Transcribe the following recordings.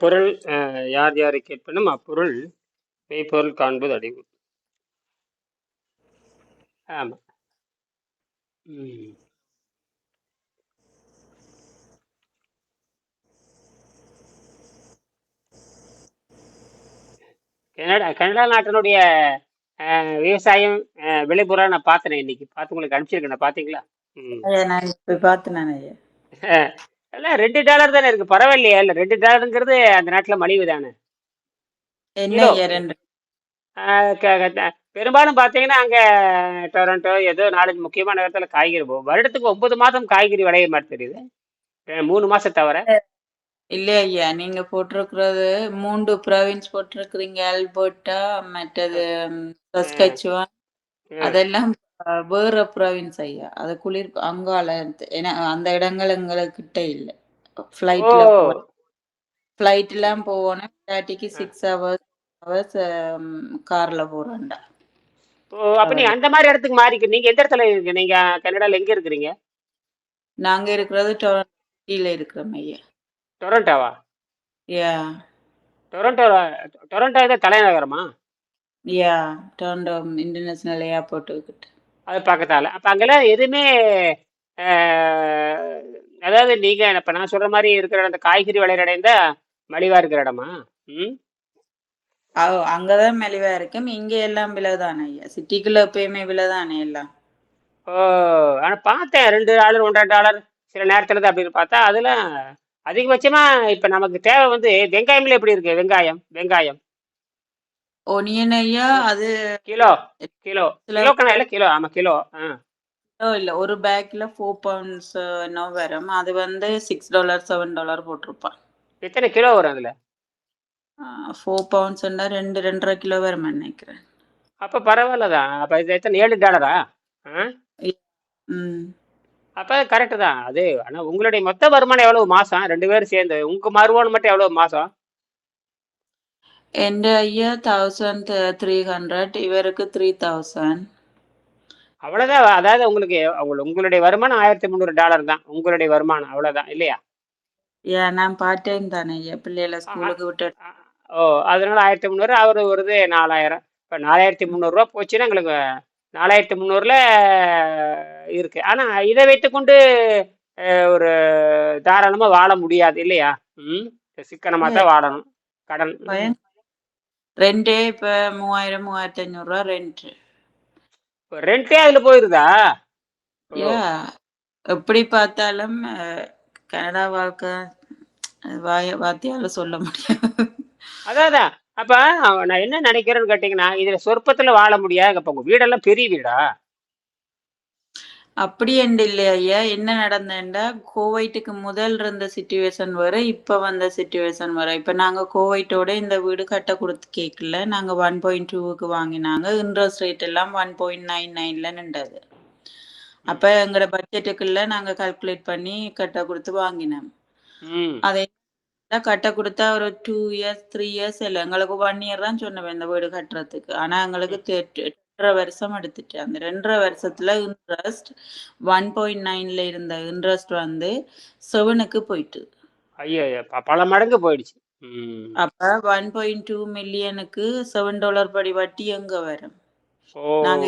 எப்பொருள் யார் யாரை கேட்பினும் அப்பொருள் மெய்ப்பொருள் காண்பது அறிவு ஆமா. ம். கனடா கனடா நாட்டினுடைய அஹ், விவசாயம் விளைபொருளா நான் பார்த்தேன் இன்னைக்கு. பார்த்து உங்களுக்கு அனுப்பிச்சிருக்கேன். பார்த்தீங்களா? ம். நான் இப்ப பார்த்தேன் எல்லாம் ரெண்டு டாலர் தானே இருக்கு. பரவாயில்லையா. இல்லை ரெண்டு டாலருங்கிறது அந்த நாட்டில் மலிவு தானே. என்ன கிலோ. ஐயா ரெண்டு ஆஹ் க- க- பெரும்பாலும் பார்த்தீங்கன்னா அங்கே டொரண்டோ ஏதோ நாலஞ்சு முக்கியமான இடத்துல காய்கறி போகும் வருடத்துக்கு ஒன்பது மாதம் காய்கறி விளைய மாதிரி தெரியுது. அஹ் மூணு மாசம் தவிர. இல்ல ஐயா. நீங்க போட்டிருக்கிறது மூன்று ப்ராவின்ஸ் போட்டிருக்கிறீங்க அல்பர்ட்டா மற்றது சஸ்கச்சுவான் ம், அதெல்லாம் அஹ், வேற ப்ராவின்ஸ் ஐயா அது குளிர் அங்கால. ஏன்னா அந்த இடங்கள் எங்களுக்கு கிட்ட இல்லை ஃப்ளைட்ல போ ஃப்ளைட் எல்லாம் போவோன்னா இல்லாட்டிக்கு சிக்ஸ் ஹவர்ஸ் ஹவர்ஸ் கார்ல போறோம்டா ஓ அப்ப நீ அந்த மாதிரி இடத்துக்கு மாறிக்க நீங்க எந்த இடத்துல இருக்கு நீங்க கனடால எங்க இருக்கிறீங்க? நாங்க இருக்கிறது டொரண்டோல இருக்கிறோம் ஐயா டொரண்டோவா? யா. டொரண்டோ டொரண்டோ தலைநகரமா? யா டொரண்டோ இன்டர்நேஷனல் ஏர்போர்ட் கிட்ட. அது பக்கத்தால அப்ப அங்கெல்லாம் எதுவுமே அதாவது நீங்க இப்ப நான் சொல்ற மாதிரி இருக்கிற அந்த காய்கறி விளையிற இடம் தான் மலிவா இருக்கிற இடமா? ம்? அவ- அங்கதான் மெலிவா இருக்கும். இங்க எல்லாம் விலைதானே ஐயா? சிட்டிக்குள்ள எப்பயுமே விலைதானே எல்லாம்? ஓ ஆனா பார்த்தேன். ரெண்டு டாலர் ஒன்றரை டாலர் சில நேரத்துல தான் அப்படின்னு பார்த்தா அதுல அதிகபட்சமா இப்ப நமக்கு தேவை வந்து வெங்காயம்ல எப்படி இருக்கு? வெங்காயம் வெங்காயம். ஒனியன் ஐயா அது கிலோ. கிலோ. கிலோ கணக்கில் கிலோ. ஆமா கிலோ. இல்ல. ஒரு பேக்ல ஃபோர் பவுண்ட்ஸ் என்ன வரும். அது வந்து சிக்ஸ் டாலர் செவன் டாலர் போட்டிருப்பான். எத்தனை கிலோ வரும் அதுல? ஃபோர் பவுண்ட்ஸ்னா ரெண்டு ரெண்டரை கிலோ வரும் நினைக்கிறேன். அப்ப பரவாயில்ல தான் அப்ப இது எத்தனை? ஏழு டாலரா அப்ப கரெக்டு தான். அது ஆனா உங்களுடைய மொத்த வருமானம் எவ்வளவு? மாசம். ரெண்டு பேரும் சேர்ந்து. உங்க வருமானம் மட்டும் எவ்வளவு? மாசம்? என் ஐயா தௌசண்ட் த்ரீ ஹண்ட்ரட் இவருக்கு த்ரீ தௌசண்ட் அவ்வளோதான் அதாவது உங்களுக்கு உங்களுடைய வருமானம் ஆயிரத்தி முந்நூறு டாலர் தான் உங்களுடைய வருமானம் அவ்வளோதான் இல்லையா ஏ நான் பார்ட் டைம் தானே ஐயா ஸ்கூலுக்கு விட்டு ஓ அதனால ஆயிரத்தி முந்நூறு அவர் வருது நாலாயிரம் இப்போ நாலாயிரத்தி முந்நூறுரூவா போச்சுன்னா எங்களுக்கு நாலாயிரத்தி முந்நூறுல இருக்கு ஆனால் இதை வைத்துக்கொண்டு ஒரு தாராளமாக வாழ முடியாது இல்லையா ம் சிக்கனமாக தான் வாழணும் கடன் ரெண்டே இப்ப மூவாயிரம் மூவாயிரத்தி அஞ்சூறு ரூபா ரெண்ட் ரெண்டே அதுல போயிருதா? எப்படி பார்த்தாலும் கனடா வாழ்க்கை வாய வார்த்தையால சொல்ல முடியாது. அதான். அப்ப நான் என்ன நினைக்கிறேன்னு கேட்டீங்கன்னா இதுல சொற்பத்துல வாழ முடியாது அப்ப உங்க வீடெல்லாம் பெரிய வீடா? அப்படி என்று இல்லை ஐயா. என்ன நடந்தேன்டா கோவைட்டுக்கு முதல் இருந்த சுச்சுவேஷன் வர இப்ப வந்த சுச்சுவேஷன் வர. இப்ப நாங்க கோவைட்டோட இந்த வீடு கட்ட கொடுத்து கேட்கல. நாங்க ஒன் பாயிண்ட் டூவுக்கு வாங்கினாங்க. இன்ட்ரெஸ்ட் ரேட் எல்லாம் ஒன் பாயிண்ட் நைன் நைன்ல நின்றது. அப்ப எங்களோட பட்ஜெட்டுக்குள்ள நாங்க கால்குலேட் பண்ணி கட்ட கொடுத்து வாங்கினோம். அதை கட்ட கொடுத்தா ஒரு டூ இயர்ஸ் த்ரீ இயர்ஸ் இல்லை. எங்களுக்கு ஒன் இயர் தான் சொன்னேன் இந்த வீடு கட்டுறதுக்கு. ஆனா எங்களுக்கு ரெண்டரை வருஷம் எடுத்துட்டு அந்த ரெண்டரை வருஷத்துல இன்ட்ரெஸ்ட் ஒன் பாயிண்ட் நைன்ல இருந்த இன்ட்ரெஸ்ட் வந்து செவனுக்கு போயிட்டு. ஐயோ பல மடங்கு போயிடுச்சு. அப்ப ஒன் பாயிண்ட் டூ மில்லியனுக்கு செவன் டாலர் படி வட்டி எங்க வரும்? நாங்க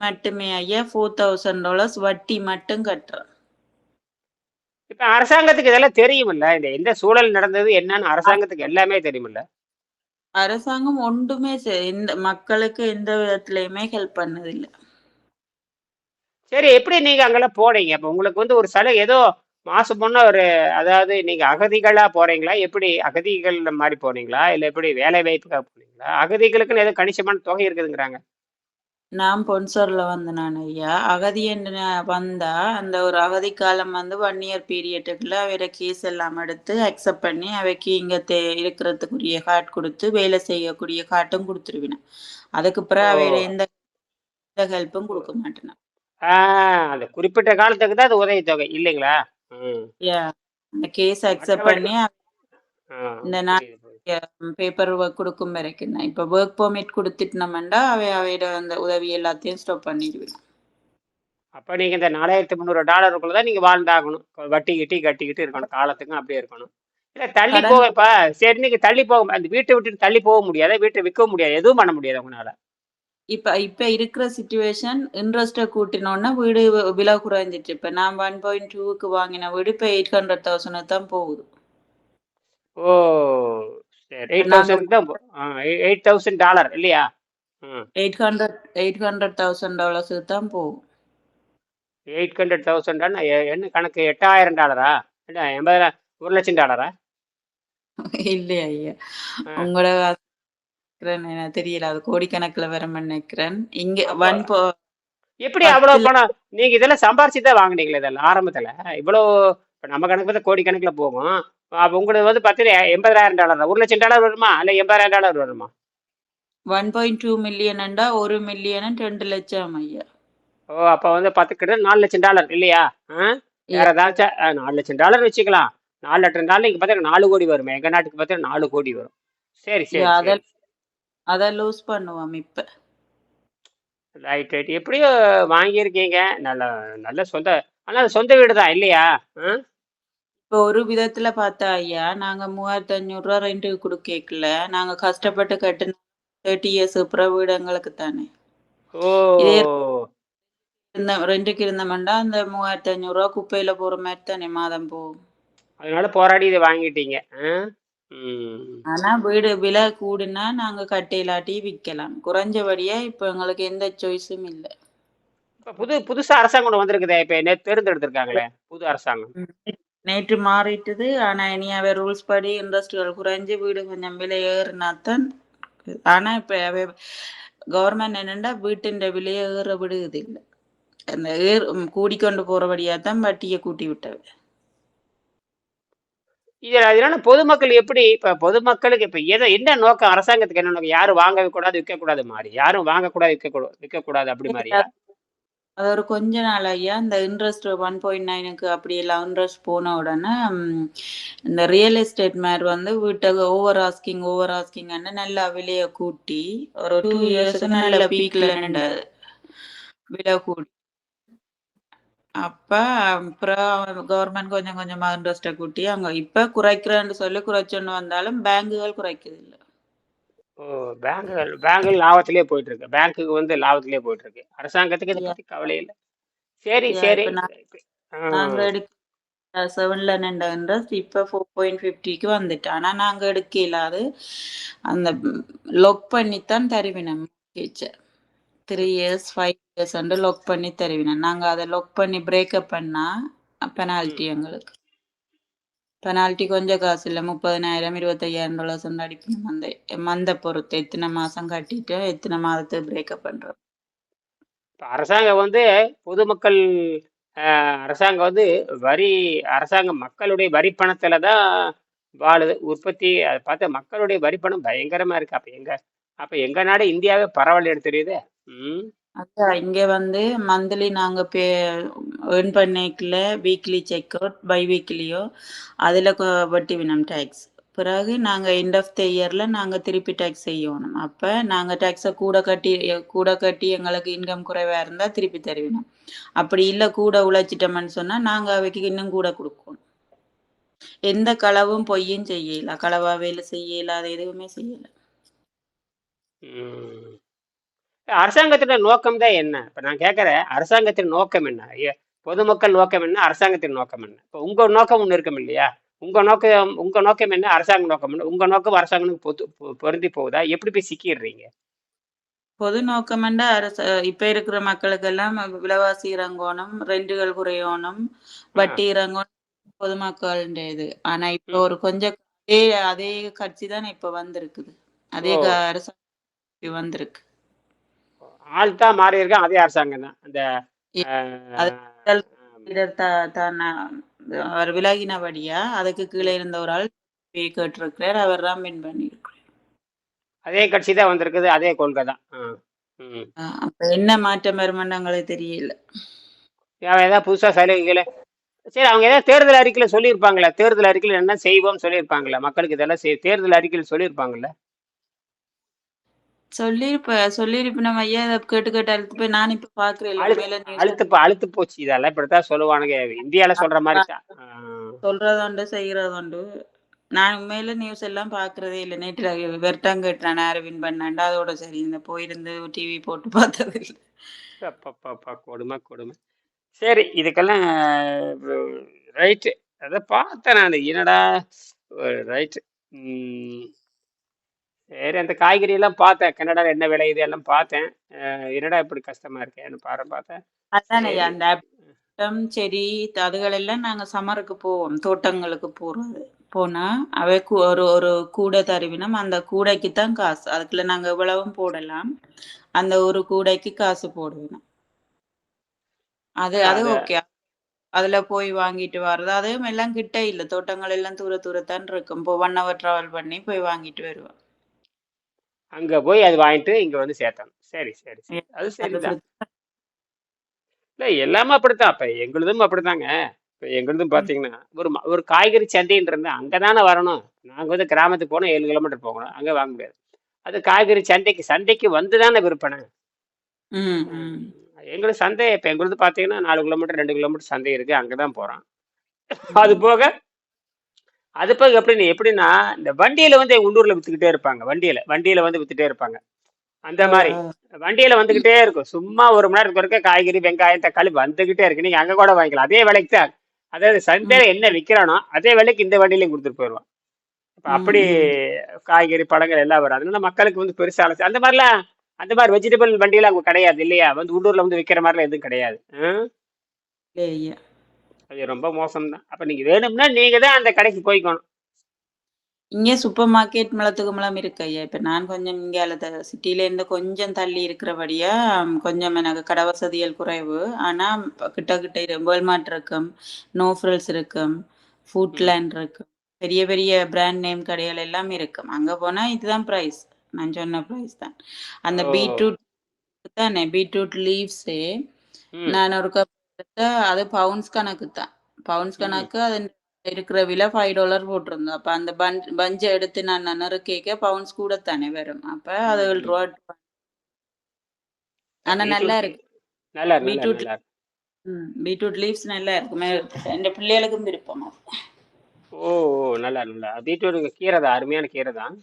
மட்டுமே ஐயா ஃபோர் தௌசண்ட் டாலர்ஸ் வட்டி மட்டும் கட்டுறோம். இப்ப அரசாங்கத்துக்கு இதெல்லாம் தெரியுமில்ல? இந்த எந்த சூழல் நடந்தது என்னன்னு அரசாங்கத்துக்கு எல்லாமே தெரியுமில்ல? அரசாங்கம் ஒன்றுமே இந்த மக்களுக்கு எந்த விதத்திலயுமே ஹெல்ப் பண்ணதில்ல. சரி எப்படி நீங்க அங்கெல்லாம் போனீங்க? அப்ப உங்களுக்கு வந்து ஒரு சலுகை ஏதோ மாசம் பொண்ணு ஒரு அதாவது நீங்க அகதிகளா போறீங்களா? எப்படி அகதிகள் மாதிரி போனீங்களா? இல்ல எப்படி வேலை வாய்ப்புக்காக போனீங்களா? அகதிகளுக்குன்னு ஏதோ கணிசமான தொகை இருக்குதுங்கிறாங்க. நான் பொன்சூர்ல வந்து நான் ஐயா. அகதி என்று நான் வந்தா அந்த ஒரு அகதி காலம் வந்து ஒன் இயர் பீரியட்டுக்குள்ள அவர கேஸ் எல்லாம் எடுத்து அக்செப்ட் பண்ணி அவைக்கு இங்க தே இருக்கிறதுக்குரிய கார்டு கொடுத்து வேலை செய்யக்கூடிய கார்டும் கொடுத்துருவினேன் அதுக்கு பிறகு அவையில எந்த எந்த ஹெல்ப்பும் கொடுக்க மாட்டேன் அந்த குறிப்பிட்ட காலத்துக்கு தான் அது உதவி தொகை இல்லைங்களா அந்த கேஸ் அக்செப்ட் பண்ணி இந்த புரியுது. பேப்பர் ஒர்க் கொடுக்கும் வரைக்கும் தான். இப்ப ஒர்க் பெர்மிட் கொடுத்துட்டோம்னா அவை அவையோட அந்த உதவி எல்லாத்தையும் ஸ்டாப் பண்ணிடுவேன். அப்ப நீங்க இந்த நாலாயிரத்தி முந்நூறு டாலருக்குள்ள தான் நீங்க வாழ்ந்தாகணும். வட்டி கிட்டி கட்டிக்கிட்டு இருக்கணும் காலத்துக்கும் அப்படியே இருக்கணும். இல்ல தள்ளி கடன் போகப்பா சரி நீங்க தள்ளி போக அந்த வீட்டை விட்டுட்டு தள்ளி போக முடியாது வீட்டை விற்க முடியாது எதுவும் பண்ண முடியாது உங்களால. இப்ப இப்ப இருக்கிற சுச்சுவேஷன் இன்ட்ரெஸ்ட கூட்டினோன்னா வீடு விலை குறைஞ்சிட்டு இப்ப நான் ஒன் பாயிண்ட் டூக்கு வாங்கின வீடு இப்ப எயிட் ஹண்ட்ரட் தௌசண்ட் தான் போகுது. ஓ சரி எயிட் நாங்க தௌசண்ட் தான் எயிட் தௌசண்ட் டாலர் இல்லையா? Eight hundred eight hundred thousand dollars தான் போகும். எயிட் ஹண்ட்ரட் தௌசண்ட் என்ன கணக்கு? எட்டாயிரம் டாலரா எண்பதாயிரம் ஒரு லட்சம் டாலரா இல்லையா ஐயா. உங்களோட தெரியல. அது கோடிக்கணக்குல வரும்னு நினைக்கிறேன். இங்க ஒன் எப்படி அவ்வளோ பத்துல பணம்? நீங்கள் இதெல்லாம் சம்பாரிச்சு தான் வாங்குனீங்களே இதெல்லாம் ஆரம்பத்தில்? இவ்வளோ இப்போ நம்ம கணக்கு பார்த்தா கோடி கணக்கில் போகும். அப்போ உங்களுக்கு வந்து பார்த்தீங்கன்னா எண்பதாயிரம் டாலர் ஒரு லட்சம் டாலர் வருமா? இல்லை எண்பதாயிரம் டாலர் வருமா? ஒன் பாயிண்ட் டூ மில்லியன்டா ஒரு மில்லியன் ரெண்டு லட்சம் ஐயா. ஓ அப்போ வந்து பத்து கிட்ட நாலு லட்சம் டாலர் இல்லையா? வேற. ஏதாச்சும் நாலு லட்சம் டாலர் வச்சுக்கலாம். நாலு லட்சம் டாலர் இங்கே பார்த்தீங்கன்னா நாலு கோடி வரும். எங்கள் நாட்டுக்கு பார்த்தீங்கன்னா நாலு கோடி வரும். சரி சரி அத அத லூஸ் பண்ணுவோம் இப்ப. ரைட் ரைட் எப்படியோ வாங்கியிருக்கீங்க. நல்ல நல்ல சொந்த ஆனால் சொந்த வீடு தான் இல்லையா? ஆ? இப்போ ஒரு விதத்துல பார்த்தா ஐயா நாங்க மூவாயிரத்தி அஞ்சூறு ரூபா ரெண்ட்டுக்கு கொடுக்கல நாங்க கஷ்டப்பட்டு கட்டின தேர்ட்டி இயர்ஸ் அப்புறம் வீடு எங்களுக்கு தானே இருந்த ரெண்டுக்கு இருந்தோம்னா அந்த மூவாயிரத்தி அஞ்சூறு ரூபா குப்பையில போற மாதிரி தானே மாதம் போகும். அதனால போராடி இதை வாங்கிட்டீங்க. ஆனா வீடு விலை கூடுனா நாங்க கட்டையிலாட்டி விக்கலாம். குறைஞ்சபடியா இப்ப எங்களுக்கு எந்த சாய்ஸும் இல்ல. புது புதுசா அரசாங்கம் வந்திருக்குதே இப்ப நேற்று தேர்ந்தெடுத்திருக்காங்களே புது அரசாங்கம். நேற்று மாறிட்டுது. ஆனா இனியாவே ரூல்ஸ் படி இண்டஸ்ட்ரியல் குறைஞ்சு வீடு கொஞ்சம் விலை ஏறினாத்தான் ஆனா இப்ப கவர்மெண்ட் என்னண்டா வீட்டின் விலையை ஏற விடுவது இல்லை அந்த ஏர் கூடிக்கொண்டு போறபடியா தான் வட்டியை கூட்டி விட்டது இது அதனால பொதுமக்கள் எப்படி இப்ப பொதுமக்களுக்கு இப்ப எதை என்ன நோக்கம் அரசாங்கத்துக்கு என்ன நோக்கம்? யாரும் வாங்கவே கூடாது விற்க கூடாது மாதிரி யாரும் வாங்கக்கூடாது விற்க கூடாது விற்க கூடாது. அப்படி மாதிரியா அது ஒரு கொஞ்ச நாள் ஐயா இந்த இன்ட்ரெஸ்ட் ஒன் பாயிண்ட் நைனுக்கு அப்படி எல்லாம் இன்ட்ரெஸ்ட் போன உடனே இந்த ரியல் எஸ்டேட் மாதிரி வந்து வீட்டுக்கு ஓவர் ஆஸ்கிங் ஓவர் ஆஸ்கிங் நல்லா விலையை கூட்டி ஒரு டூ இயர்ஸ் நல்ல பீக்ல நின்றது விலை கூட்டி அப்ப அப்புறம் கவர்மெண்ட் கொஞ்சம் கொஞ்சமா இன்ட்ரெஸ்ட்டை கூட்டி அங்க இப்ப குறைக்கிறேன்னு சொல்லி குறைச்சொன்னு வந்தாலும் பேங்குகள் குறைக்குது இல்ல. ஓ பேங்குகள் பேங்குகள் லாபத்திலே போயிட்டு இருக்கு பேங்க்குக்கு வந்து லாபத்திலே போயிட்டு இருக்கு அரசாங்கத்துக்கு இதை. பத்தி கவலை இல்லை. சரி சரி. நாங்க எடுக்க செவன்ல நின்ற இப்ப ஃபோர் பாயிண்ட் ஃபிஃப்டிக்கு வந்துட்டு. ஆனா நாங்க எடுக்க இல்லாது அந்த லொக் பண்ணித்தான் தருவினோம். Three years five years lock பண்ணி தருவினோம். நாங்க அதை லொக் பண்ணி பிரேக்கப் பண்ணா பெனால்ட்டி எங்களுக்கு. பெனால்ட்டி கொஞ்சம் காசு இல்லை. முப்பதனாயிரம் இருபத்தையாயிரம் டாலர்ஸ் வந்து அடிக்கணும். அந்த மந்த பொறுத்து எத்தனை மாசம் கட்டிட்டு எத்தனை மாதத்துக்கு பிரேக்கப் பண்றோம் அரசாங்கம் வந்து பொதுமக்கள் அரசாங்கம் வந்து வரி அரசாங்கம் மக்களுடைய வரி பணத்துல தான் வாழுது. உற்பத்தி அதை பார்த்து மக்களுடைய வரி பணம் பயங்கரமா இருக்கு. அப்ப எங்க அப்ப எங்க நாடு இந்தியாவே பரவாயில்ல தெரியுது? ம்? அதான் இங்க வந்து மந்த்லி நாங்க பே ஏர்ன் பண்ணிக்கல வீக்லி செக் அவுட் பை வீக்லியோ அதுல வட்டி வினம் டேக்ஸ் பிறகு நாங்க எண்ட் ஆஃப் த இயர்ல நாங்க திருப்பி டேக்ஸ் செய்யணும். அப்ப நாங்க டேக்ஸை கூட கட்டி கூட கட்டி எங்களுக்கு இன்கம் குறைவா இருந்தா திருப்பி தருவினோம். அப்படி இல்ல கூட உழைச்சிட்டோம்னு சொன்னா நாங்க அவைக்கு இன்னும் கூட கொடுக்கணும். எந்த களவும் பொய்யும் செய்யல. களவா வேலை செய்யல அது எதுவுமே செய்யல. அரசாங்கத்தோட நோக்கம் தான் என்ன? இப்ப நான் கேட்கறேன் அரசாங்கத்தின் நோக்கம் என்ன? பொதுமக்கள் நோக்கம் என்ன? அரசாங்கத்தின் நோக்கம் என்ன? இப்ப உங்க நோக்கம் ஒண்ணு இருக்கும் இல்லையா? உங்க நோக்கம் உங்க நோக்கம் என்ன? அரசாங்க நோக்கம் என்ன? உங்க நோக்கம் அரசாங்கத்துக்கு பொத்து பொருந்தி போகுதா? எப்படி போய் சிக்கிடுறீங்க? பொது நோக்கமெண்டா அரசு இப்ப இருக்கிற மக்களுக்கெல்லாம் விலைவாசி இறங்கணும் ரெண்டுகள் குறையணும் வட்டி இறங்கணும் பொதுமக்களுடைய இது ஆனா இப்ப. ஒரு கொஞ்சம் அதே அதே கட்சி தானே இப்ப வந்திருக்குது. அதே அரசாங்கம் வந்திருக்கு. ஆள் தான். மாறி இருக்கான் அதே அரசாங்கம் தான் அந்த அவர் விலகினபடியா அதுக்கு கீழே இருந்த ஒரு ஆள் கேட்டிருக்கிறார் அவர் தான் வின் பண்ணியிருக்கிறார். அதே கட்சி தான் வந்திருக்குது அதே கொள்கை தான். அப்ப என்ன மாற்றம் வருமென்னு எங்களுக்கு தெரியல. ஏதாவது புதுசா சலுகைகளை சரி அவங்க ஏதாவது தேர்தல் அறிக்கையில சொல்லியிருப்பாங்களே தேர்தல் அறிக்கையில என்ன செய்வோம் சொல்லியிருப்பாங்களே மக்களுக்கு இதெல்லாம் தேர்தல் அறிக்கையில் சொல்லியிருப்பாங்கல்ல. சொல்லிருப்ப சொல்லிருப்பின ஐயா இதை கேட்டு கேட்டு அழுத்து போய் நான் இப்ப பாக்குறேன் அழுத்து அழுத்து போச்சு இதெல்லாம் இப்படித்தான் சொல்லுவானுங்க. இந்தியால சொல்ற மாதிரி. சொல்றதுண்டு செய்யறதுண்டு. நான் உண்மையில நியூஸ் எல்லாம் பாக்குறதே இல்லை. நேற்று வெர்டாங்க கேட்டான் வின் பண்ணாண்டா அதோட சரி இந்த போயிருந்து டிவி போட்டு பார்த்தது இல்லை. கொடுமை கொடுமை. சரி இதுக்கெல்லாம் ரைட்டு. அதை பார்த்தேன் நான். என்னடா ரைட்டு. சரி அந்த காய்கறி எல்லாம் பார்த்தேன். கன்னடாவில் என்ன விளையுது எல்லாம் பார்த்தேன். அஹ் என்னடா இப்படி கஷ்டமா இருக்கேன்னு பாரு பார்த்தேன். அதானே சரி. அந்த அப்பம் செடி அதுகள் எல்லாம் நாங்க சம்மருக்கு போவோம். தோட்டங்களுக்கு போறது போனா அவை கு- ஒரு ஒரு கூடை தருவினோம். அந்த கூடைக்கு தான் காசு. அதுக்குள்ள நாங்க எவ்வளவும் போடலாம். அந்த ஒரு கூடைக்கு காசு போடுவினோம். அது அது அது ஓகே. அதுல போய் வாங்கிட்டு வர்றது. அதுவும் எல்லாம் கிட்ட இல்ல. தோட்டங்கள் எல்லாம் தூர தூரத்தான் இருக்கும். இப்போ ஒன் ஹவர் டிராவல் பண்ணி போய் வாங்கிட்டு வருவோம். அங்க போய் அது வாங்கிட்டு இங்க வந்து சேர்த்தணும். சரி சரி சரி. அது சரிதான். இல்லை எல்லாமே அப்படித்தான். இப்போ எங்களுதும் அப்படித்தாங்க இப்போ எங்களுதும் ம், பார்த்தீங்கன்னா ஒரு ஒரு காய்கறி சந்தைன்னு இருந்தால் அங்கே தானே வரணும். நாங்கள் வந்து கிராமத்துக்கு போனால் ஏழு கிலோமீட்டர் போகணும். அங்கே வாங்க முடியாது. அது காய்கறி சந்தைக்கு சந்தைக்கு வந்து தானே விற்பனை. ம், ம். எங்களுக்கு சந்தை இப்போ எங்களுது பார்த்தீங்கன்னா நாலு கிலோமீட்டர் ரெண்டு கிலோமீட்டர் சந்தை இருக்குது அங்கே தான் போகிறோம் அது. போக அது போக எப்படி எப்படின்னா இந்த வண்டியில் வந்து எங்கள் உள்ளூரில் விற்றுக்கிட்டே இருப்பாங்க. வண்டியில் வண்டியில் வந்து விற்றுட்டே இருப்பாங்க. அந்த மாதிரி. வண்டியில வந்துகிட்டே இருக்கும். சும்மா ஒரு மணி நேரத்துக்கு ஒருக்க காய்கறி வெங்காயம் தக்காளி வந்துகிட்டே இருக்கு. நீங்க அங்க கூட வாங்கிக்கலாம். அதே விலைக்கு தான். அதாவது சந்தையில என்ன விற்கிறானோ அதே விலைக்கு இந்த வண்டியிலையும் கொடுத்துட்டு போயிடுவான். இப்ப அப்படி. காய்கறி பழங்கள் எல்லாம் வரும். அதனால மக்களுக்கு வந்து பெருசா அலசி அந்த மாதிரிலாம் அந்த மாதிரி வெஜிடபிள் வண்டியெல்லாம் அங்க கிடையாது இல்லையா? வந்து உள்ளூர்ல வந்து விற்கிற மாதிரிலாம் எதுவும் கிடையாது. அது ரொம்ப மோசம் தான் அப்ப நீங்க வேணும்னா நீங்க தான் அந்த கடைக்கு போய்க்கணும். இங்கே சூப்பர் மார்க்கெட் மிளத்துக்கு மிளம் இருக்கு ஐயா. இப்ப நான் கொஞ்சம் இங்கே சிட்டில இருந்து கொஞ்சம் தள்ளி இருக்கிறபடியா கொஞ்சம் எனக்கு கடை வசதிகள் குறைவு. ஆனா இப்ப கிட்ட கிட்ட வேல்மார்ட் இருக்கும் நோ ஃப்ரில்ஸ் இருக்கும் ஃபுட்லேண்ட் இருக்கும் பெரிய பெரிய பிராண்ட் நேம் கடைகள் எல்லாம் இருக்கும். அங்க போனா இதுதான் பிரைஸ் நான் சொன்ன பிரைஸ் தான். அந்த பீட்ரூட் தானே பீட்ரூட் லீவ்ஸே நான் ஒரு கப் அது பவுன்ஸ் கணக்கு தான். பவுன்ஸ் கணக்கு அது இருக்கிற விலை ஃபைவ் டாலர் போட்டிருந்தோம். அப்ப அந்த பஞ்ச் பஞ்சை எடுத்து நான் நறுக்க பவுன்ஸ் கூட தானே வரும். அப்ப அது ரூபா ஆனா நல்லா இருக்கு. பீட்ரூட் பீட்ரூட் லீவ்ஸ் நல்லா இருக்கு. மே- என் பிள்ளைகளுக்கும் விருப்பம் ஓ நல்லா நல்லா பீட்ரூட் கீரை தான் அருமையான கீரை தான்.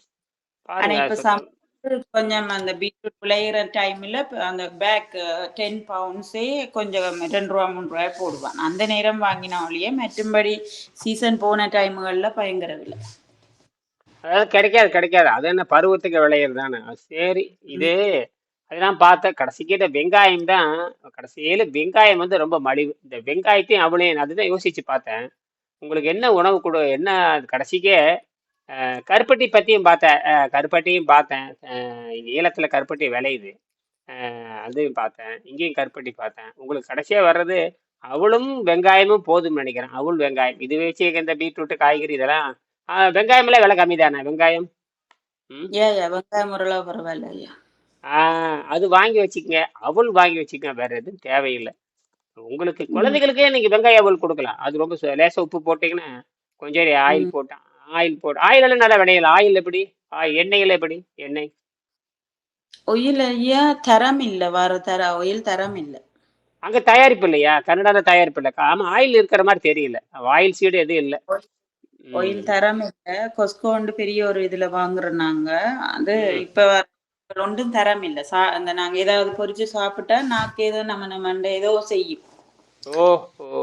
கொஞ்சம் அந்த பீட்ரூட் விளையிற டைம்ல அந்த பேக் டென் பவுண்ட்ஸே கொஞ்சம் ரெண்டு ரூபா மூணு ரூபாய் போடுவான். அந்த நேரம் வாங்கினாலேயே மற்றும்படி சீசன் போன டைமுகளில் பயங்கர விலை. அதாவது கிடைக்காது கிடைக்காது. அது என்ன பருவத்துக்கு விளையிறது தானே. சரி இது அதெல்லாம் பார்த்தா கடைசிக்கு இந்த வெங்காயம் தான். கடைசியில வெங்காயம் வந்து ரொம்ப மலிவு. இந்த வெங்காயத்தையும் அவளையும் அதுதான் யோசிச்சு பார்த்தேன். உங்களுக்கு என்ன உணவு கொடு என்ன அது கடைசிக்கே கருப்பட்டி பற்றியும் பார்த்தேன். கருப்பட்டியும் பார்த்தேன். ஈழத்தில் கருப்பட்டி விளையுது. அதையும் பார்த்தேன். இங்கேயும் கருப்பட்டி பார்த்தேன். உங்களுக்கு கடைசியாக வர்றது அவளும் வெங்காயமும் போதும்னு நினைக்கிறேன். அவள் வெங்காயம். இது வச்சு இந்த பீட்ரூட்டு காய்கறி இதெல்லாம் வெங்காயமெல்லாம் விலை கம்மி தானே வெங்காயம் வெங்காயம் ஓரளவு பரவாயில்ல ஐயா. அது வாங்கி வச்சுக்கங்க. அவல் வாங்கி வச்சுக்கங்க. வேற எதுவும் தேவையில்லை. உங்களுக்கு. குழந்தைகளுக்கே நீங்க வெங்காய அவல் கொடுக்கலாம். அது ரொம்ப சு- லேசா உப்பு போட்டீங்கன்னா கொஞ்சம் ஆயில். போட்டா ஆயில் போட்டு ஆயில் எல்லாம் நல்லா விளையல ஆயில் எப்படி? எண்ணெயில் எப்படி? எண்ணெய். ஒயில் ஐயா தரம் இல்ல. வர தர ஒயில் தரம் இல்ல. அங்க தயாரிப்பு இல்லையா? கனடால தயாரிப்பு இல்லை. ஆமா ஆயில் இருக்கிற மாதிரி தெரியல. ஆயில் சீடு எதுவும் இல்லை. ஒயில் தரம் இல்ல. கொஸ்கோண்டு பெரிய ஒரு இதுல வாங்குறோம் நாங்க அது இப்ப ஒன்றும் தரம் இல்ல. சா அந்த நாங்க ஏதாவது பொரிச்சு சாப்பிட்டா நாக்கு ஏதோ நம்ம நம்ம ஏதோ செய்யும். ஓ ஓ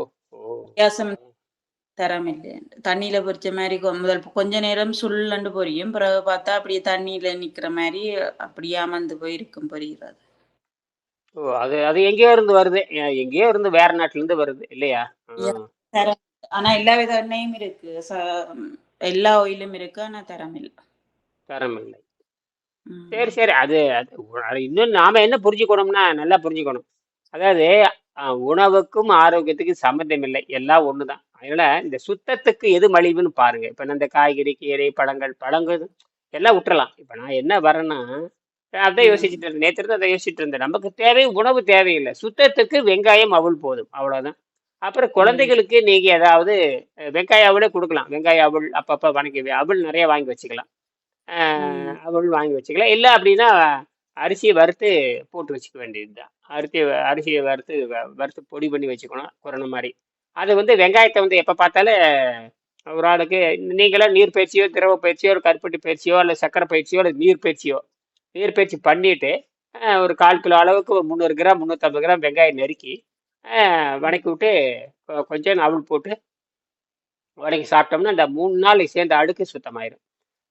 வித்தியாசம் தரம் இல்லை தண்ணியில பொரிச்ச மாதிரி முதல் கொஞ்ச நேரம் சுள்ளண்டு பொரியும். பிறகு பார்த்தா அப்படியே தண்ணியில நிக்கிற மாதிரி அப்படியே அமர்ந்து போய் இருக்கும் பொரிகிறது ஓ அது அது எங்கேயோ இருந்து வருது. எங்கேயோ இருந்து வேற நாட்டுல இருந்து வருது இல்லையா? ஆனா எல்லா வித எண்ணெயும் இருக்கு எல்லா ஆயிலும் இருக்கு ஆனா தரம் இல்லை தரம் இல்லை. சரி சரி. அது இன்னும் நாம என்ன புரிஞ்சுக்கணும்னா நல்லா புரிஞ்சுக்கணும். அதாவது உணவுக்கும் ஆரோக்கியத்துக்கும் சம்மந்தம் இல்லை. எல்லாம் ஒண்ணுதான். அதனால இந்த சுத்தத்துக்கு எது மலிவுன்னு பாருங்க. இப்ப நான் இந்த காய்கறி கீரை பழங்கள் பழங்கள் எல்லாம் விட்டுறலாம் இப்ப நான் என்ன வரேன்னா அதான். யோசிச்சுட்டு இருந்தேன். நேற்று இருந்து அதை யோசிச்சுட்டு இருந்தேன். நமக்கு தேவை உணவு தேவையில்லை. சுத்தத்துக்கு வெங்காயம் அவல் போதும். அவ்வளவுதான். அப்புறம். குழந்தைகளுக்கு நீங்க ஏதாவது வெங்காய அவலே கொடுக்கலாம். வெங்காய அவல் அப்பப்ப வணக்கி அவல் நிறைய வாங்கி வச்சுக்கலாம். அவள் வாங்கி வச்சுக்கலாம். இல்லை அப்படின்னா அரிசியை வறுத்து போட்டு வச்சுக்க வேண்டியதுதான். அரிசி அரிசியை வறுத்து வறுத்து பொடி பண்ணி வச்சுக்கணும். குரண மாதிரி. அது வந்து வெங்காயத்தை வந்து எப்போ பார்த்தாலும் ஒரு ஆளுக்கு நீங்களே நீர் பயிற்சியோ திரவ பயிற்சியோ ஒரு கருப்பட்டி பயிற்சியோ இல்லை சக்கரை பயிற்சியோ இல்லை நீர் பயிற்சியோ நீர் பயிற்சி பண்ணிட்டு ஒரு கால் கிலோ அளவுக்கு ஒரு முந்நூறு கிராம் முந்நூற்றம்பது கிராம் வெங்காயம் நெருக்கி வணக்கி வதக்கி விட்டு கொ- கொஞ்சம் அவள் போட்டு வதக்கி சாப்பிட்டோம்னா அந்த மூணு நாள் சேர்ந்த அடுக்கு சுத்தமாயிரும்.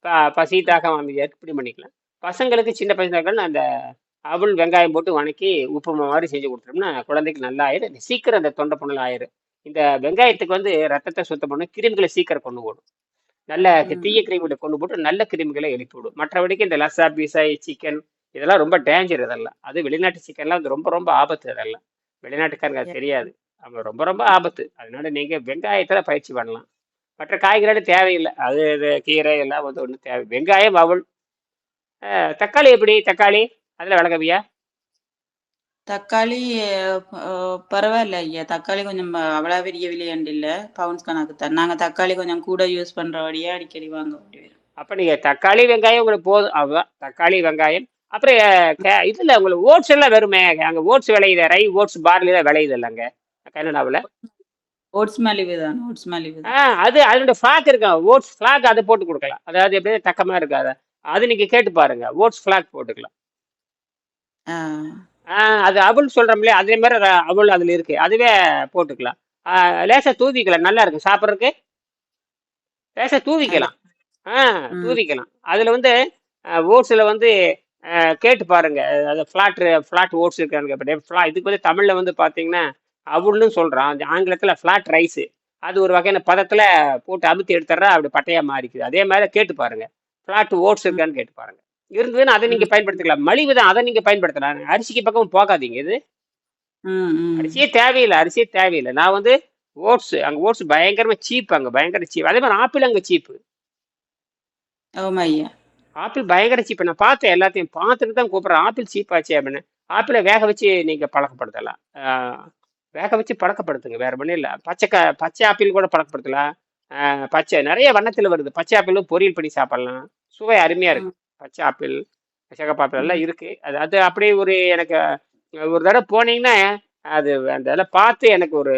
ப- பசி தாகம் அமைதியாக இப்படி பண்ணிக்கலாம். பசங்களுக்கு சின்ன பசங்களுக்கு அந்த அவள் வெங்காயம் போட்டு வணக்கி உப்புமா மாதிரி செஞ்சு கொடுத்தோம்னா குழந்தைக்கு நல்லா ஆயிடும் சீக்கிரம் அந்த தொண்டை புண்ணல் ஆயிரும். இந்த வெங்காயத்துக்கு வந்து ரத்தத்தை சுத்தம் பண்ண கிருமிகளை சீக்கிரம் கொண்டு போடும் நல்ல. தீய கிருமிகளை கொண்டு போட்டு நல்ல கிருமிகளை எழுப்பி விடும். மற்றபடிக்கு இந்த லசா பீசா சிக்கன் இதெல்லாம் ரொம்ப டேஞ்சர் இதெல்லாம். அது வெளிநாட்டு சிக்கன்லாம் வந்து ரொம்ப ரொம்ப ஆபத்து இதெல்லாம். வெளிநாட்டுக்காரங்க அது தெரியாது. அவங்க ரொம்ப ரொம்ப ஆபத்து. அதனால நீங்க வெங்காயத்துல பயிற்சி பண்ணலாம். மற்ற காய்கறிகள் தேவையில்லை. அது இது கீரை எல்லாம் வந்து ஒன்றும் தேவை. வெங்காயம் அஹ், தக்காளி எப்படி? தக்காளி. அதில் விளக்கவியா? தக்காளி பரவாயில்ல. ஐயா தக்காளி கொஞ்சம் அவ்வளோ பெரிய விலையாண்டு இல்ல பவுன்ஸ் கணக்கு தான் நாங்க தக்காளி கொஞ்சம் கூட யூஸ் பண்றபடியே அடிக்கடி வாங்க வேண்டி வரும். அப்போ நீங்கள் தக்காளி வெங்காயம் உங்களுக்கு போதும் அவ்வளோதான் தக்காளி வெங்காயம் அப்புறம் இதுல உங்களுக்கு ஓட்ஸ் எல்லாம் வருமே? அங்கே ஓட்ஸ் விளையுது? ரை ஓட்ஸ் பார்லி தான் விளையுது இல்லைங்க கனடாவில் ஓட்ஸ் மலிவு தான் ஓட்ஸ் மலிவு ஆ அது அதோட ஃப்ளாக் இருக்கும் ஓட்ஸ் ஃப்ளாக் அதை போட்டு கொடுக்கலாம். அதாவது எப்படியே தக்கமாக இருக்காது? அது நீங்கள் கேட்டு பாருங்க. ஓட்ஸ் ஃப்ளாக் போட்டுக்கலாம். ஆ. அது அவல் சொல்கிறோம்லையே அதே மாதிரி அவல் அதில் இருக்கு. அதுவே போட்டுக்கலாம். ஆ, லேசா தூவிக்கலாம். நல்லா இருக்கும். சாப்பிட்றதுக்கு? லேசா தூவிக்கலாம். ஆ. தூவிக்கலாம். அதில் வந்து ஓட்ஸில் வந்து கேட்டு பாருங்க. அது ஃப்ளாட் ஃப்ளாட் ஓட்ஸ் இருக்காங்க இப்போ ஃப்ளா இதுக்கு வந்து தமிழில் வந்து பார்த்தீங்கன்னா அவல்னு சொல்கிறான் ஆங்கிலத்தில் ஃப்ளாட் ரைஸு அது ஒரு வகையான பதத்தில் போட்டு அமுத்தி எடுத்துட்றா. அப்படி பட்டையாக மாறிக்குது. அதே மாதிரி கேட்டு பாருங்க. ஃப்ளாட் ஓட்ஸ் இருக்கான்னு கேட்டு பாருங்க. இருந்ததுன்னா அதை நீங்கள் பயன்படுத்திக்கலாம். மலிவு தான் அதை நீங்கள் பயன்படுத்தலாம். அரிசிக்கு பக்கம் போகாதீங்க இது. அரிசியே தேவையில்லை அரிசியே தேவையில்லை. நான் வந்து ஓட்ஸ் அங்கே ஓட்ஸ் பயங்கரமாக சீப் அங்கே பயங்கர சீப். அதே மாதிரி ஆப்பிள் அங்கே சீப்பு ஆப்பிள் பயங்கர சீப்பு நான் பார்த்தேன் எல்லாத்தையும் பார்த்துட்டு தான் கூப்பிட்றேன். ஆப்பிள் சீப் ஆச்சு அப்படின்னு. ஆப்பிளை வேக வச்சு நீங்கள் பழக்கப்படுத்தலாம். வேக வச்சு பழக்கப்படுத்துங்க வேற ஒன்றும் இல்லை. பச்சை க பச்சை ஆப்பிள் கூட பழக்கப்படுத்தலாம். பச்சை நிறைய வண்ணத்தில் வருது. பச்சை ஆப்பிளும் பொரியல் பண்ணி சாப்பிடலாம். சுவை அருமையாக இருக்கு. பச்சை ஆப்பிள் சிகப்பு ஆப்பிள் எல்லாம் இருக்கு. அது அது அப்படியே ஒரு எனக்கு ஒரு தடவை போனீங்கன்னா அது அந்த இதெல்லாம் பார்த்து எனக்கு ஒரு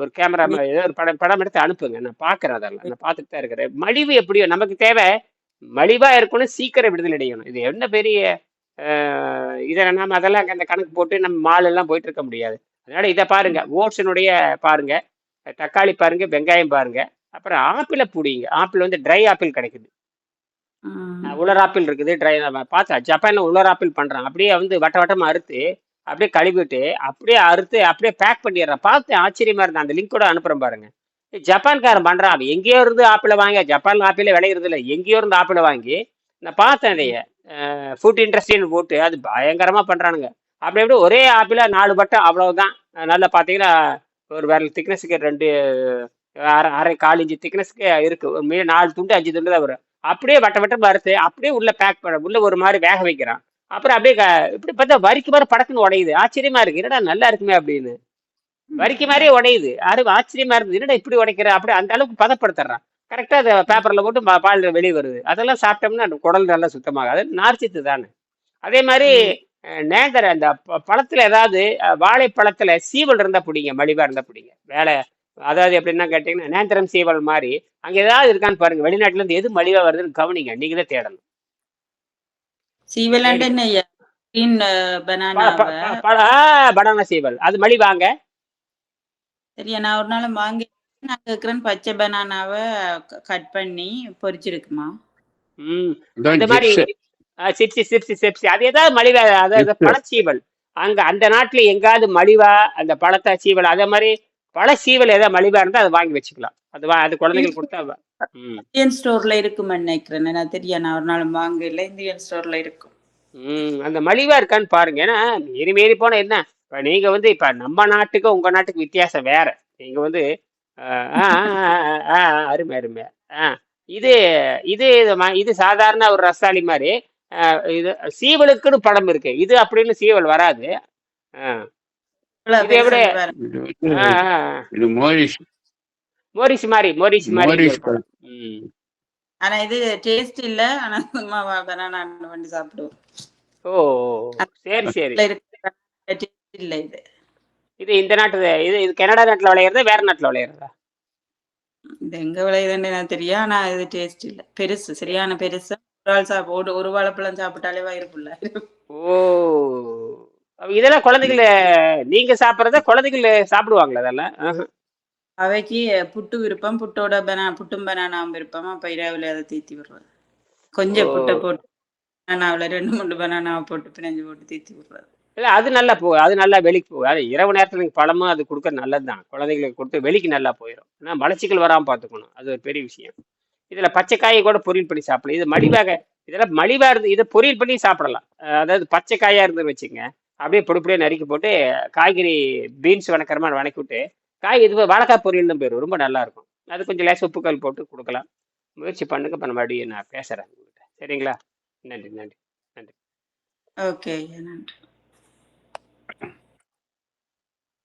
ஒரு கேமரா ஏதோ ஒரு படம் படம் எடுத்து அனுப்புங்க. நான் பார்க்குறேன் அதெல்லாம். நான் பார்த்துட்டு தான் இருக்கிறேன். மலிவு எப்படியோ நமக்கு தேவை மலிவா இருக்கணும் சீக்கிரம் விடுதலை அடையணும். இது என்ன பெரிய இதை நாம அதெல்லாம் அங்க அந்த கணக்கு போட்டு நம்ம மால் எல்லாம் போயிட்டு இருக்க முடியாது. அதனால இதை பாருங்க. ஓட்ஸினுடைய பாருங்க. தக்காளி பாருங்க வெங்காயம் பாருங்க. அப்புறம் ஆப்பிளை பிடிங்க. ஆப்பிள் வந்து ட்ரை ஆப்பிள் கிடைக்குது. உலர் ஆப்பிள் இருக்குது ட்ரை பார்த்தா ஜப்பானில் உலர் ஆப்பிள் பண்ணுறாங்க அப்படியே வந்து வட்ட வட்டமாக அறுத்து அப்படியே கழுவிட்டு அப்படியே அறுத்து அப்படியே பேக் பண்ணிடுறான் பார்த்து ஆச்சரியமா இருந்தா அந்த லிங்க் கூட அனுப்புகிறேன் பாருங்க. ஜப்பான்காரன் பண்றான் அவன் எங்கேயோ இருந்து ஆப்பிளை வாங்கி ஜப்பானில் ஆப்பிளே விளையிறது இல்லை எங்கேயோ இருந்து ஆப்பிளை வாங்கி நான் பார்த்தேன் இதைய. ஃபுட் இண்டஸ்ட்ரின்னு போட்டு அது பயங்கரமா பண்றானுங்க. அப்படி அப்படி ஒரே ஆப்பிளாக நாலு பட்டம் அவ்வளோதான் நல்லா பார்த்தீங்கன்னா ஒரு விரல் திக்னஸுக்கு ரெண்டு அரை அரை கால் இன்ச்சு திக்னஸ்க்கு இருக்கு. ஒரு மீ நாலு துண்டு அஞ்சு துண்டு தான் வரும். அப்படியே வட்ட வட்டம் வறுத்து அப்படியே உள்ள பேக் பண்ண உள்ள ஒரு மாதிரி வேக வைக்கிறான். அப்புறம் அப்படியே இப்படி பார்த்தா வரிக்கு மாதிரி படக்குன்னு உடையுது. ஆச்சரியமா இருக்கு. என்னடா நல்லா இருக்குமே அப்படின்னு. வரிக்கு மாதிரியே உடையுது. அது ஆச்சரியமா இருந்தது. என்னடா இப்படி உடைக்கிற? அப்படி அந்த அளவுக்கு பதப்படுத்துறான். கரெக்டா அதை பேப்பர்ல போட்டு பா- பால் வெளியே வருது. அதெல்லாம் சாப்பிட்டோம்னா குடல் நல்லா சுத்தமாகாது. அது நார்ச்சத்து தானே. அதே மாதிரி அஹ், அந்த ப- பழத்துல ஏதாவது வாழைப்பழத்துல சீவல் இருந்தா பிடிங்க. மலிவா இருந்தா பிடிங்க. வேலை அதாவது எப்படின்னா கேட்டீங்கன்னா நேந்திரம் சீவல் மாதிரி அங்க ஏதாவது இருக்கான்னு பாருங்க. வெளிநாட்டுல இருந்து எது மலிவா வருதுன்னு கவனிங்க. நீங்க தான் தேடணும். பனானா சீவல். அது மலிவாங்க சரியா நான் ஒரு நாள் வாங்கி நான் கேட்குறேன் பச்சை பனானாவை கட் பண்ணி பொரிச்சிருக்குமா? ம். இந்த மாதிரி சிப்ஸி. சிப்ஸி சிப்ஸி அது ஏதாவது மலிவா அதாவது பழச்சீவல். அங்க அந்த நாட்டுல எங்காவது மலிவா அந்த பழத்தை சீவல் அதே மாதிரி பழ சீவல் ஏதாவது மலிவா இருந்தா அதை வாங்கி வச்சுக்கலாம். அது வா அது குழந்தைங்களுக்கு கொடுத்தா இந்தியன் ஸ்டோர்ல இருக்குமென்னு நினைக்கிறேன் நான் தெரியா நான் ஒரு நாள் வாங்கல இந்தியன் ஸ்டோர்ல இருக்கும். ம் அந்த மலிவா இருக்கான்னு பாருங்க. ஏன்னா மீறி மீறி போனா என்ன? இப்ப நீங்க வந்து இப்ப நம்ம நாட்டுக்கு உங்க நாட்டுக்கு வித்தியாசம் வேற. நீங்க வந்து அருமை அருமை. ஆ இது இது இது சாதாரண ஒரு ரசாலி மாதிரி இது சீவலுக்குன்னு படம் இருக்கு. இது அப்படின்னு சீவல் வராது. ஆ, இவ்வளவு இது மோரிஸ். மோரிஸ் மாதிரி மோரிஸ் மாதிரி. ஆனா இது டேஸ்ட் இல்ல ஆனா சும்மா பனானா பண்ணி சாப்பிடுவோம். ஓ சரி சரி. இல்ல இது. இது இந்த நாட்டு இது இது கனடா நாட்டுல விளையிறதா வேற நாட்டுல விளையிறதா? இது எங்க விளையுதுன்னு எனக்கு தெரியும் ஆனா இது டேஸ்ட் இல்ல. பெருசு சரியான பெருசு. ஒரு ஆள் சாப்பிட ஒரு வாழைப்பழம் சாப்பிட்டாலே வயிறு ஃபுல்லா ஓ. இதெல்லாம் குழந்தைகள நீங்க சாப்பிட்றத குழந்தைகள் சாப்பிடுவாங்களா அதெல்லாம். அவைக்கு புட்டு விருப்பம் புட்டோட பனா புட்டும் பனானாவும் விருப்பம். அப்ப இரவுல அதை தீத்தி விடுறது. கொஞ்சம். புட்டை போட்டு பனானாவுல ரெண்டு மூணு பனானாவை போட்டு பிணைஞ்சு போட்டு தீத்தி விடுறது. இல்ல அது நல்லா போ அது நல்லா வெளிக்கு போகும் அது இரவு நேரத்துல பழமும் அது கொடுக்க நல்லதுதான். குழந்தைங்களுக்கு கொடுத்து வெளிக்கு நல்லா போயிடும் ஆனா மலச்சிக்கல் வராம பார்த்துக்கணும். அது ஒரு பெரிய விஷயம். இதுல பச்சை காயை கூட பொரியல் பண்ணி சாப்பிடலாம். இது மலிவாக இதெல்லாம் மலிவா இருந்து இதை பொரியல் பண்ணி சாப்பிடலாம். அதாவது பச்சை காயா இருந்து வச்சுங்க அப்படியே பொடி நறுக்கி போட்டு காய்கறி பீன்ஸ் வணக்கிற மாதிரி வணக்கி விட்டு காய் இது வாழைக்காய் பொரியல் தான் பேர் ரொம்ப நல்லாயிருக்கும் அது கொஞ்சம் லேச உப்புக்கல் போட்டு கொடுக்கலாம். முயற்சி பண்ணுங்க இப்போ மறுபடியும் நான் பேசுகிறேன் உங்கள்கிட்ட சரிங்களா? நன்றி நன்றி நன்றி. ஓகே நன்றி.